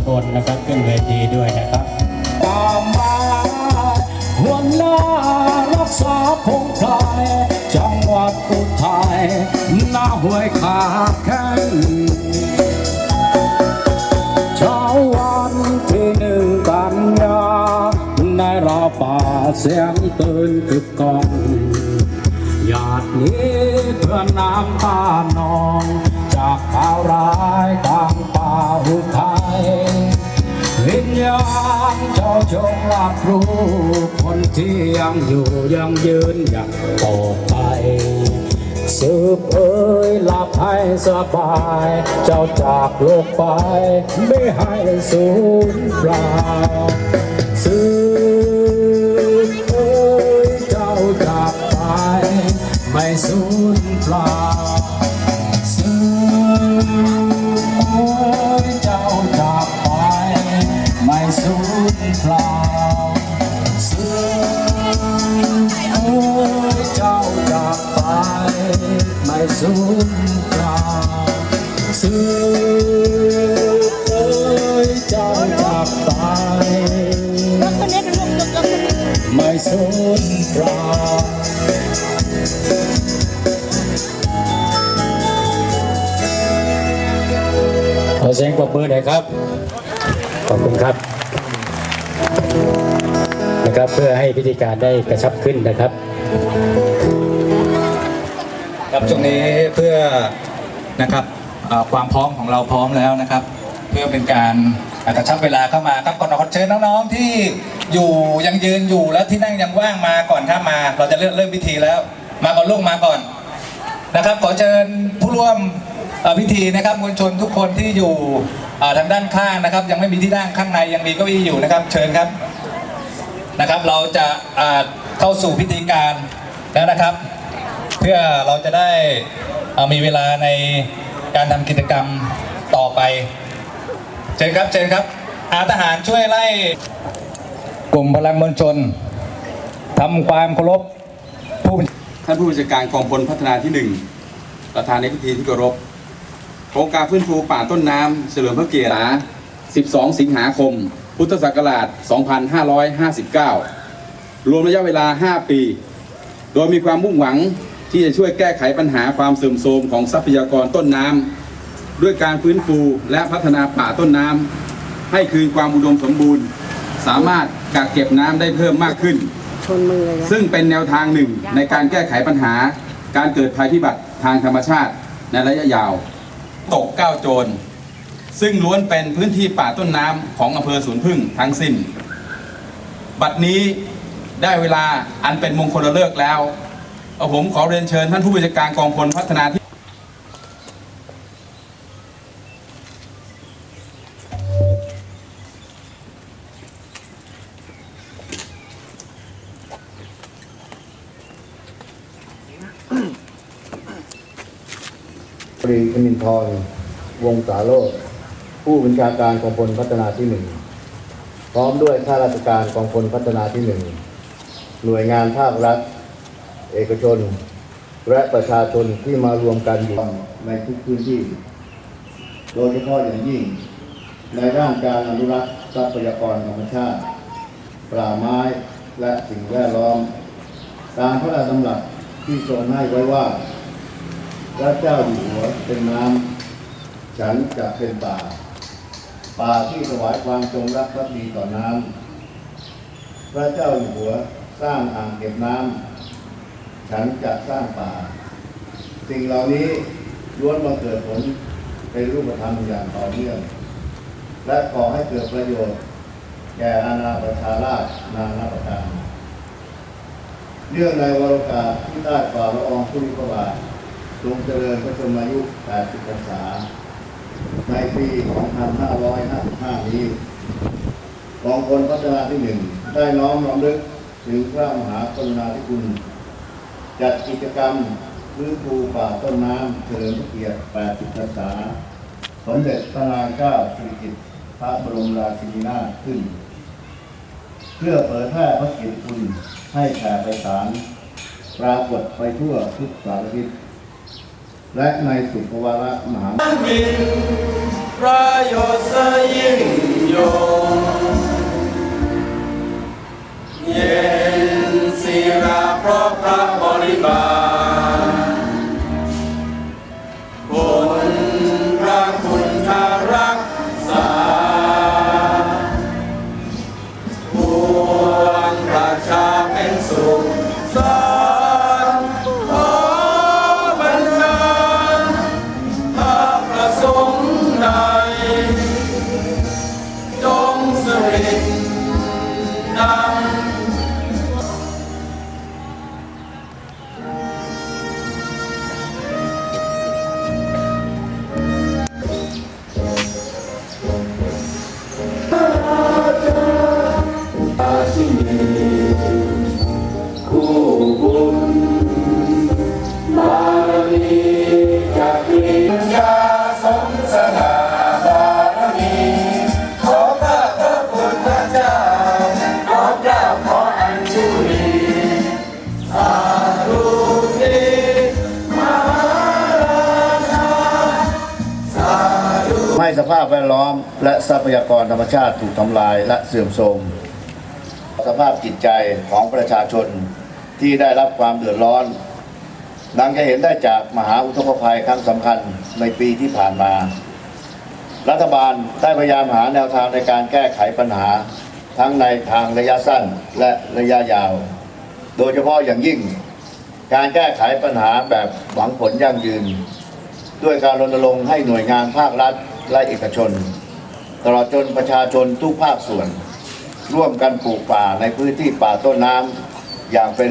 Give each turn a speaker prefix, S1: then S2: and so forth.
S1: ำบลนะครับขึ้นเวทีด้วยนะครับตามมาหัวหน้ารักษาพงไพรจังหวัดอุทัยหน้าห้วยขาแข้งเช้าวันที่หนึ่งกันยาในราวป่าเสียงตื่นกึกกองหยาดนี้เพื่อน้ำตานอง จากข่าวร้าย จ้าจงรับรู้คนที่ยังอยู่ยังยืนอย่างต่อไปสืบเอ้ยหลับให้สบาย เจ้าจากโลกไป ไม่ให้สูญเปล่าสืบเอ้ยเจ้าจากไป ไม่สูญเปล่า สูญเปล่าสืบเอ้ยเจ้าจากไป
S2: รถคันนี้เป็นรถรถรถคันนี้
S1: ไม่สูญเปล่าขอเสียงปรบมือหน่อยครับ ขอบคุณครับ นะครับเพื่อให้พิธีการได้กระชับขึ้นนะครับ
S3: ครับช่วงนี้เพื่อนะครับเอ่อความพร้อมของเราพร้อมแล้วนะครับ เพื่อเป็นการกระชับเวลาเข้ามาครับก่อนขอเชิญน้องๆที่อยู่ยังยืนอยู่แล้วที่นั่งยังว่างมาก่อนครับมา เราจะเริ่มเริ่มพิธีแล้ว มาก่อนลูกมาก่อนนะครับ ขอเชิญผู้ร่วมเอ่อพิธีนะครับมวลชนทุกคนที่อยู่เอ่อทางด้านข้างนะครับ ยังไม่มีที่นั่งข้างในยังมีเก้าอี้อยู่นะครับ เชิญครับนะครับ เราจะอ่าเข้าสู่พิธีการแล้วนะครับเพื่อเราจะได้มีเวลาในการทำกิจกรรมต่อไป เชิญครับเชิญครับ อาทหารช่วยไล่กลุ่มพลังมวลชนทำความเคารพผู้
S4: ท่านผู้บัญชาการกองพลพัฒนาที่หนึ่งประธานในพิธีที่เคารพโครงการฟื้นฟูป่าต้นน้ำเฉลิมพระเกียรติ12 สิงหาคม พุทธศักราช 2559 รวมระยะเวลา 5 ปี โดยมีความมุ่งหวัง ที่จะช่วยแก้ไขปัญหาความเสื่อมโทรมของทรัพยากรต้นน้ำด้วยการฟื้นฟูและพัฒนาป่าต้นน้ำให้คืนความอุดมสมบูรณ์ สามารถกักเก็บน้ำได้เพิ่มมากขึ้น
S2: ชนมือเลยนะ
S4: ซึ่งเป็นแนวทางหนึ่งในการแก้ไขปัญหา การเกิดภัยพิบัติทางธรรมชาติในระยะยาว ตกเก้าโจร ซึ่งล้วนเป็นพื้นที่ป่าต้นน้ำของอำเภอสวนพึ่งทั้งสิ้น บัดนี้ได้เวลาอันเป็นมงคลเลิกษ์แล้ว เอาผมขอเรียนเชิญท่านผู้บัญชาการกองพลพัฒนาที่
S5: ปรีคมินทรวงศาโลดผู้บัญชาการกองพลพัฒนาที่หนึ่งพร้อมด้วยข้าราชการกองพลพัฒนาที่หนึ่งหน่วยงานภาครัฐ เอกชน และประชาชนที่มารวมกันอยู่ในทุกพื้นที่ โดยเฉพาะอย่างยิ่ง ในด้านการอนุรักษ์ทรัพยากรธรรมชาติ ป่าไม้และสิ่งแวดล้อม ตามพระราชดำรัสที่ทรงให้ไว้ว่าพระเจ้าอยู่หัวเป็นน้ำฉันจะเป็นป่า ป่าที่ถวายความจงรักภักดีต่อน้ำพระเจ้าอยู่หัวสร้างอ่างเก็บน้ำ ฉันจะสร้างป่า สิ่งเหล่านี้ล้วนมาเกิดผลเป็นรูปธรรมอย่างต่อเนื่อง และขอให้เกิดประโยชน์ แก่อาณาประชาราชนานาประการเนื่องในวาระโอกาที่ได้ฝ่าละอองธุลิกบาททรงเจริญพระชนมายุ 80พรรษา ในปี 2555 นี้กองพลพัฒนาที่หนึ่งได้น้อมรำลึกถึงพระมหากรุณาธิคุณ จัดกิจกรรมฟื้นฟูป่าต้นน้ำเฉลิมเกียรติ 80พรรษาสมเด็จพระนางเจ้าสิริกิติ์พระบรมราชินีนาถขึ้น เพื่อเผยแพร่พระเกียรติคุณให้แผ่ไปสารปรากฏไปทั่วทุกสารทิศและในสุขวาระมหา
S6: ประโยชน์ยิ่ง
S7: ยงเย่ ราเพราะพระบริบาลคนระคุ
S4: ณทารักษาปวงประชาเป็นสุขสา
S5: สภาพแวดล้อม และทรัพยากรธรรมชาติถูกทำลายและเสื่อมโทรมสภาพจิตใจของประชาชนที่ได้รับความเดือดร้อน ดังจะเห็นได้จากมหาอุทกภัยครั้งสำคัญในปีที่ผ่านมา รัฐบาลได้พยายามหาแนวทางในการแก้ไขปัญหา ทั้งในทางระยะสั้นและระยะยาว โดยเฉพาะอย่างยิ่ง การแก้ไขปัญหาแบบหวังผลยั่งยืน ด้วยการรณรงค์ให้หน่วยงานภาครัฐ และเอกชน ตลอดจนประชาชนทุกภาคส่วน ร่วมกันปลูกป่าในพื้นที่ป่าต้นน้ำอย่างเป็น